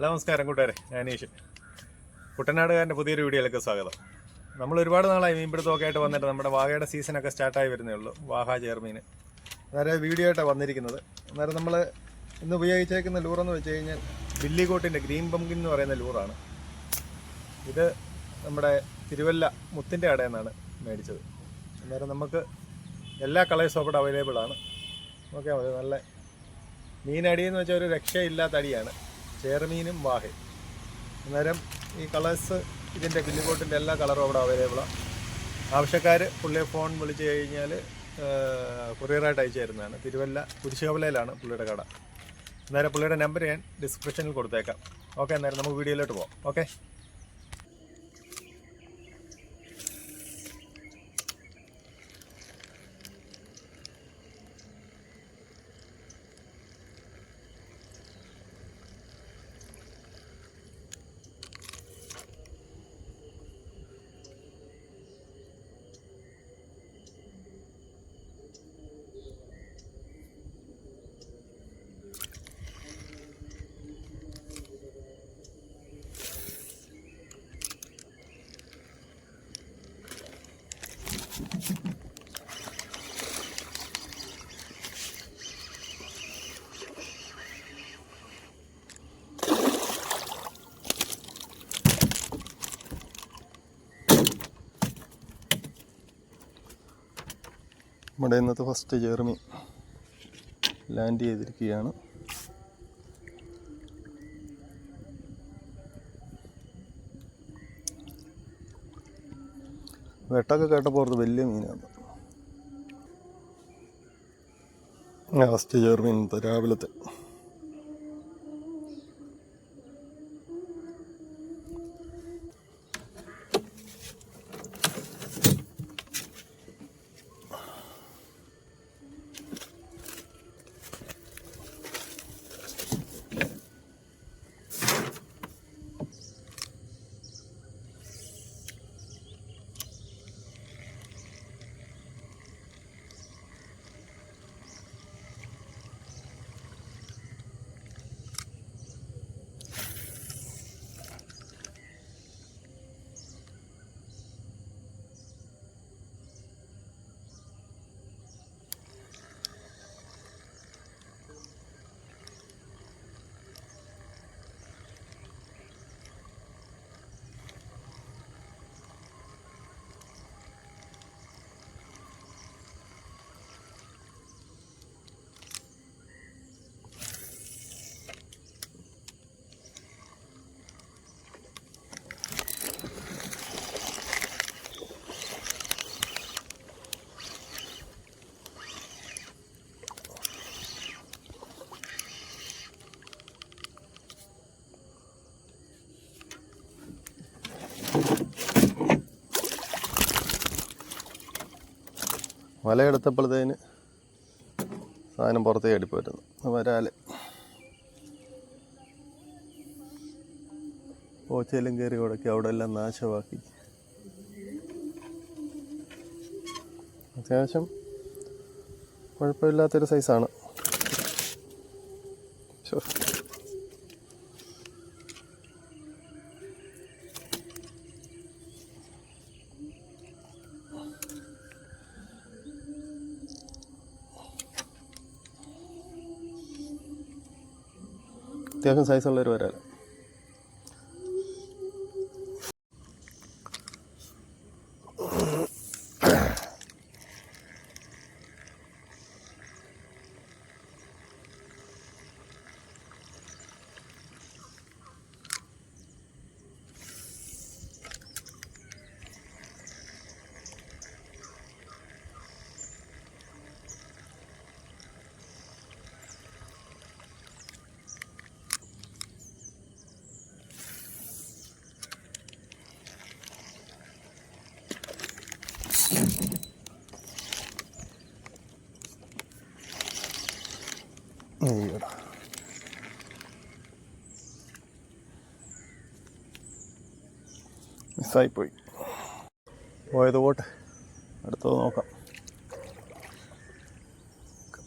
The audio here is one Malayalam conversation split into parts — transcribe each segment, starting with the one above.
ഹലോ നമസ്കാരം കൂട്ടുകാരെ ഞാൻ അനീഷ് കുട്ടനാടുകാരന്റെ പുതിയൊരു വീഡിയോയിലേക്ക് സ്വാഗതം. നമ്മൾ ഒരുപാട് നാളായി മീൻപിടുത്തമൊക്കെ ആയിട്ട് വന്നിട്ട് നമ്മുടെ വാഹയുടെ സീസണൊക്കെ സ്റ്റാർട്ടായി വരുന്നേ ഉള്ളൂ വാഹ ചേർമീൻ അന്നേരം വീഡിയോ ആയിട്ടാണ് വന്നിരിക്കുന്നത്. അന്നേരം നമ്മൾ ഇന്ന് ഉപയോഗിച്ചേക്കുന്ന ലൂറെന്ന് വെച്ച് കഴിഞ്ഞാൽ ബില്ലിക്കോട്ടിന്റെ ഗ്രീൻ പമ്പിൻ എന്ന് പറയുന്ന ലൂറാണ്. ഇത് നമ്മുടെ തിരുവല്ല മുത്തിന്റെ കടയിൽ നിന്നാണ് മേടിച്ചത്. അന്നേരം നമുക്ക് എല്ലാ കളേഴ്സും അവിടെ അവൈലബിൾ ആണ്. ഓക്കെ നല്ല മീനടി എന്ന് വെച്ചാൽ ഒരു രക്ഷയില്ലാത്ത അടിയാണ്. ചേർമീനും വാഹയും അന്നേരം ഈ കളേഴ്സ് ഇതിന്റെ ബില്ലുകോട്ടിന്റെ എല്ലാ കളറും അവിടെ അവൈലബിളാണ് ആവശ്യക്കാർ പുള്ളിയെ ഫോൺ വിളിച്ചു കഴിഞ്ഞാൽ കൊറിയറായിട്ട് അയച്ചു തരുന്നതാണ് തിരുവല്ല കുരിശുകവലയിലാണ് പുള്ളിയുടെ കട. അന്നേരം പുള്ളിയുടെ നമ്പർ ഞാൻ ഡിസ്ക്രിപ്ഷനിൽ കൊടുത്തേക്കാം. ഓക്കെ അന്നേരം നമുക്ക് വീഡിയോയിലോട്ട് പോകാം ഓക്കെ? നമ്മുടെ ഇന്നത്തെ ഫസ്റ്റ് ജെർമി ലാൻഡ് ചെയ്തിരിക്കുകയാണ്. വെട്ടൊക്കെ കേട്ടപ്പോൾ ഓർത്ത് വലിയ മീനാണ്. ഫസ്റ്റ് ജേർമി ഇന്നത്തെ രാവിലത്തെ. വലയെടുത്തപ്പോഴത്തേന് സാധനം പുറത്തേക്ക് അടിപ്പോയിരുന്നു. വരാൽ പോച്ചയിലും കയറി ഉടക്കി അവിടെ എല്ലാം നാശമാക്കി. അത്യാവശ്യം കുഴപ്പമില്ലാത്തൊരു സൈസാണ് അത്യാവശ്യം സൈസുള്ളൊരു വരാൽ അയ്യോടാ മിസ്സായിപ്പോയി. പോയത് പോട്ടെ. അടുത്തത് നോക്കാം.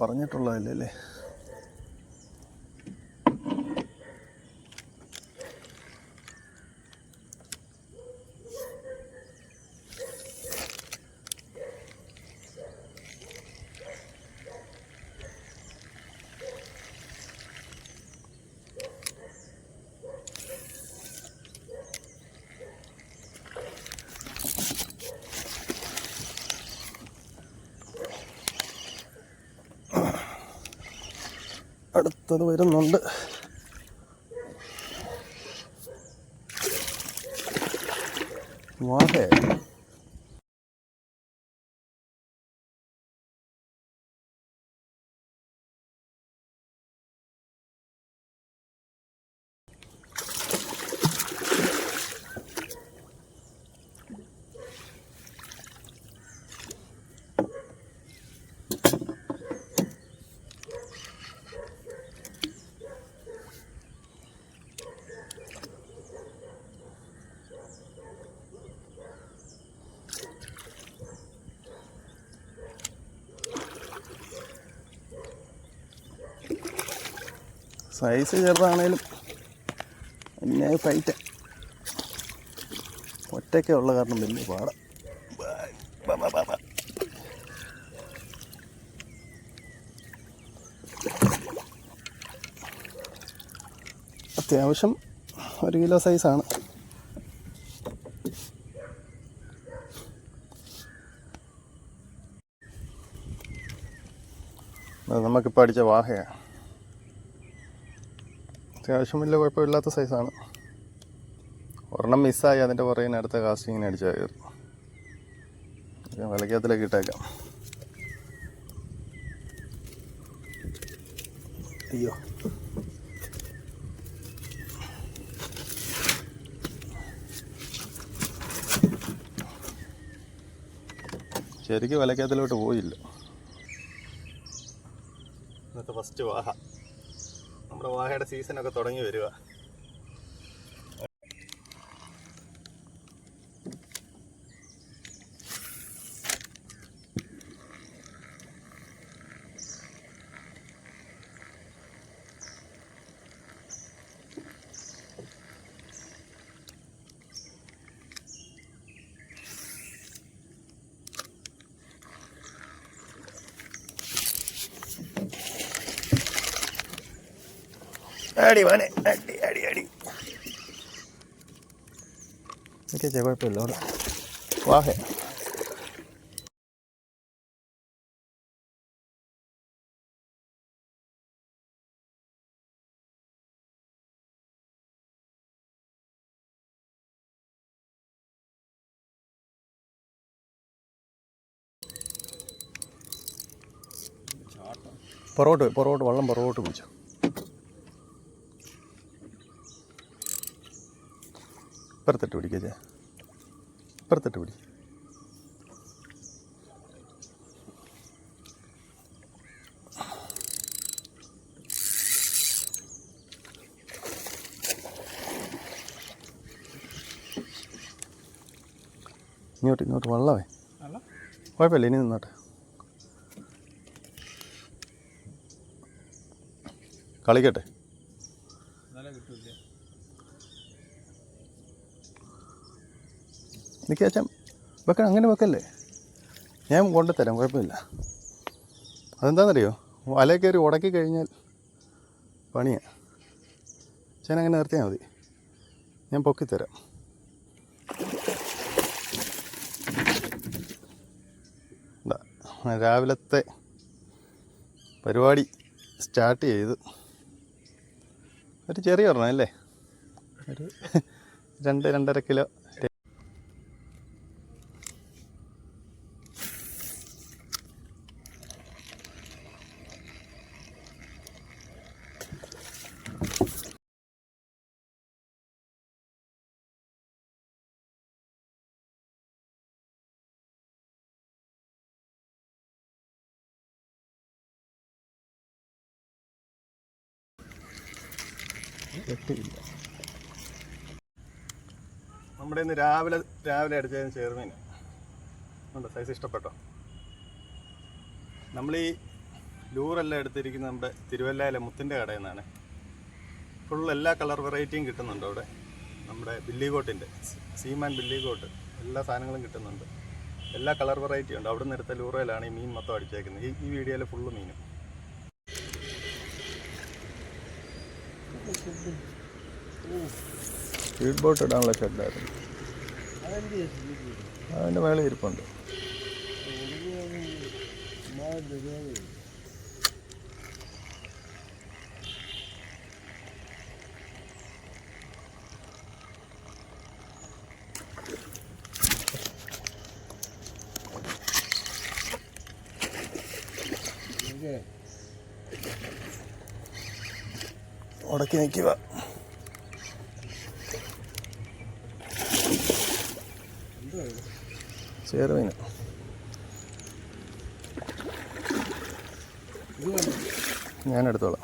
പറഞ്ഞിട്ടുള്ളതല്ലേ? അല്ലേ അടുത്തത് വരുന്നുണ്ട്. വാഹേ സൈസ് ചെറുതാണേലും പിന്നെ ഫൈറ്റ് ഒറ്റയ്ക്ക് ഉള്ള കാരണം വലിയ പാട. അത്യാവശ്യം ഒരു കിലോ സൈസാണ് നമുക്കിപ്പോൾ അടിച്ച വാഹയാണ്. അത്യാവശ്യം വലിയ കുഴപ്പമില്ലാത്ത സൈസാണ് ഒരെണ്ണം മിസ്സായി അതിന്റെ പുറകെ അടുത്ത കാസ്റ്റിങ്ങിന് അടിച്ചാൽ കയറും വിളക്കകത്തിലേക്ക് ഇട്ടേക്കാം. അയ്യോ. ശരിക്കും വിലക്കകത്തിലോട്ട് പോയില്ല. ഇന്നത്തെ ഫസ്റ്റ് വാഹ. നമ്മുടെ സീസൺ ഒക്കെ തുടങ്ങി വരിക. അടി മോനെ അടി അടി അടി. ഓക്കെ കുഴപ്പമില്ല അവിടെ വാഹേ പുറകോട്ട് പുറകോട്ട് വെള്ളം പുറകോട്ട് പിടിച്ചു ഇപ്പുറത്തിട്ട് പിടിക്കച്ചേ ഇപ്പുറത്തിട്ട് പിടി. ഇങ്ങോട്ട് ഇങ്ങോട്ട് വള്ളവേ. കുഴപ്പമില്ല ഇനി നിന്നോട്ടെ. കളിക്കട്ടെ. നിൽക്കുക അച്ഛൻ വെക്കണം അങ്ങനെ വെക്കല്ലേ? ഞാൻ കൊണ്ടുതരാം കുഴപ്പമില്ല. അതെന്താണെന്നറിയോ വല കയറി ഉടക്കി കഴിഞ്ഞാൽ പണിയാണ് അച്ഛൻ അങ്ങനെ നിർത്തിയാൽ മതി. ഞാൻ പൊക്കിത്തരാം രാവിലത്തെ പരിപാടി സ്റ്റാർട്ട് ചെയ്ത്. ഒരു ചെറിയ ഒരെണ്ണം അല്ലേ? ഒരു രണ്ട് രണ്ടര കിലോ എട്ടില്ല നമ്മുടെ ഇന്ന് രാവിലെ രാവിലെ അടിച്ചതിന് ചേർമീൻ ഉണ്ടോ? സൈസ് ഇഷ്ടപ്പെട്ടോ? നമ്മൾ ഈ ലൂറെല്ലാം എടുത്തിരിക്കുന്നത് നമ്മുടെ തിരുവല്ലയിലെ മുത്തിന്റെ കടയിൽ നിന്നാണ്. ഫുൾ എല്ലാ കളർ വെറൈറ്റിയും കിട്ടുന്നുണ്ട് അവിടെ. നമ്മുടെ ബില്ലികോട്ടിന്റെ സീമാൻ ബില്ലികോട്ട്. എല്ലാ സാധനങ്ങളും കിട്ടുന്നുണ്ട്. എല്ലാ കളർ വെറൈറ്റിയും ഉണ്ട്. അവിടെ നിന്ന് എടുത്ത ലൂറയിലാണ് ഈ മീൻ മൊത്തം അടിച്ചേക്കുന്നത്. ഈ ഈ വീഡിയോയിൽ ഫുള്ള് മീനും. സ്പീഡ് ബോട്ട് ഇടാനുള്ള ഷെഡായിരുന്നു അതിന്റെ മേളിൽ ഇരിപ്പുണ്ട് ഉടക്കി നിൽക്കുക. ചേർമീൻ. ഞാൻ എടുത്തോളാം.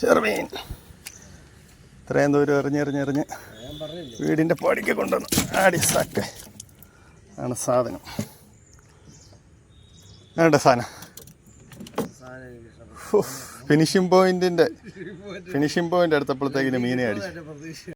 ചെറുമീൻ ഇത്രയും ദൂരം എറിഞ്ഞെറിഞ്ഞെറിഞ്ഞ് വീടിന്റെ പടിക്ക് കൊണ്ടുവന്നു ആടി സാക്ക്. ആണ് സാധനം. വേണ്ട സാധനം? ഫിനിഷിംഗ് പോയിന്റിന്റെ ഫിനിഷിംഗ് പോയിന്റ് അടുത്തപ്പോഴത്തേക്കിന് മീനെ അടിച്ചു.